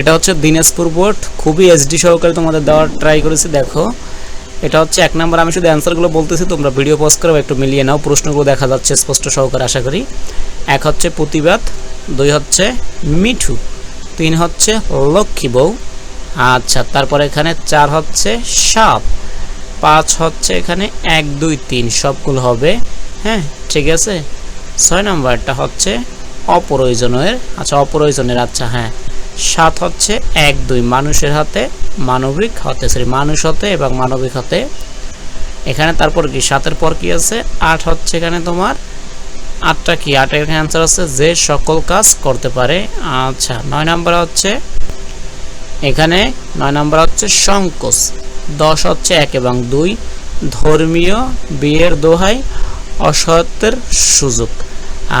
এটা হচ্ছে দিনাজপুর বোর্ড। খুবই এসডি সহকারে তোমাদের দেওয়ার ট্রাই করেছি, দেখো। এটা হচ্ছে এক নাম্বার, আমি শুধু অ্যান্সারগুলো বলতেছি, তোমরা ভিডিও পজ করো, একটু মিলিয়ে নাও, প্রশ্নগুলো দেখা যাচ্ছে স্পষ্ট সহকারে, আশা করি। এক হচ্ছে প্রতিবাদ, দুই হচ্ছে মিঠু, তিন হচ্ছে লক্ষ্মী বউ। আচ্ছা তারপর এখানে চার হচ্ছে সাপ, পাঁচ হচ্ছে এখানে এক, দুই, তিন, সবগুলো হবে। হ্যাঁ ঠিক আছে? ছয় নম্বরটা হচ্ছে অপ্রয়োজনের আচ্ছা অপ্রয়োজনের আচ্ছা হ্যাঁ। সাত হচ্ছে এক দুই। মানুষের হাতে মানবিক হতে সরি মানুষ হতে এবং মানবিক হতে। এখানে তারপর কি? সাতের পর কি আছে? আট হচ্ছে এখানে তোমার। আটটা কি? আটের এখানে অ্যান্সার আছে, যে সকল কাজ করতে পারে। আচ্ছা নয় নাম্বার হচ্ছে, এখানে নয় নাম্বার হচ্ছে সংকোচ। দশ হচ্ছে এক এবং দুই ধর্মীয় বিয়ের দোহাই অসত্যের সুযোগ।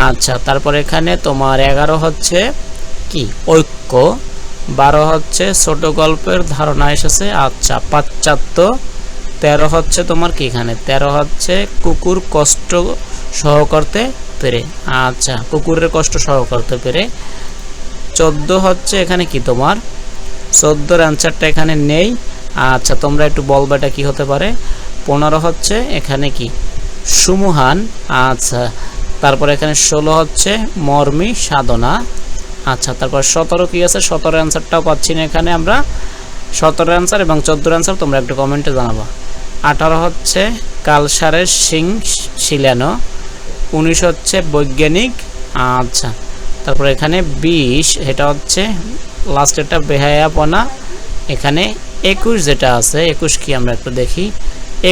আচ্ছা তারপর এখানে তোমার এগারো হচ্ছে কি? ঐক্য। বারো হচ্ছে ছোট গল্পের ধারণা এসেছে। আচ্ছা পাশ্চাত্য। তেরো হচ্ছে তোমার কি এখানে? তেরো হচ্ছে কুকুর কষ্ট সহ করতে পেরে। আচ্ছা কুকুরের কষ্ট সহ করতে পেরে। চোদ্দ হচ্ছে এখানে কি তোমার? চোদ্দোর অ্যান্সারটা এখানে নেই। আচ্ছা তোমরা একটু বলবে এটা কী হতে পারে? পনেরো হচ্ছে এখানে কি? সুমহান। আচ্ছা তারপর এখানে ষোলো হচ্ছে মর্মী সাধনা। আচ্ছা তারপর সতেরো কি আছে? সতেরো অ্যান্সারটাও পাচ্ছি না এখানে আমরা। সতেরো অ্যান্সার এবং চোদ্দোর অ্যান্সার তোমরা একটু কমেন্টে জানাবা। আঠারো হচ্ছে কালসারের সিং শিলানো, উনিশ হচ্ছে বৈজ্ঞানিক আচ্ছা তারপর এখানে বিশ, এটা হচ্ছে লাস্টেরটা বেহায়াপনা। এখানে একুশ যেটা আছে, একুশ কি আমরা একটু দেখি।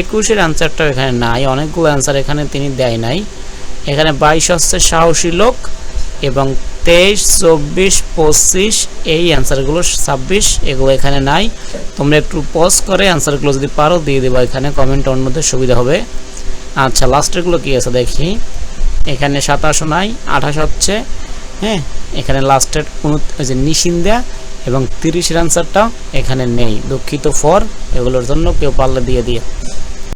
একুশের অ্যান্সারটাও এখানে নাই, অনেকগুলো অ্যান্সার এখানে তিনি দেয় নাই। এখানে বাইশ হচ্ছে সাহসী লোক এবং তেইশ, চব্বিশ, পঁচিশ, এই অ্যান্সারগুলো ছাব্বিশ, এগুলো এখানে নাই। তোমরা একটু পজ করে অ্যান্সারগুলো যদি পারো, দিয়ে দেবো এখানে কমেন্ট অন্যদের সুবিধা হবে। আচ্ছা লাস্টেরগুলো কি আছে দেখি? এখানে সাতাশও নাই, আঠাশ হচ্ছে হ্যাঁ? এখানে লাস্টের কোনো যে নিশিন্দা এবং তিরিশের অ্যান্সারটাও এখানে নেই। দুঃখিত ফর এগুলোর জন্য কেউ পারলে দিয়ে দিয়ে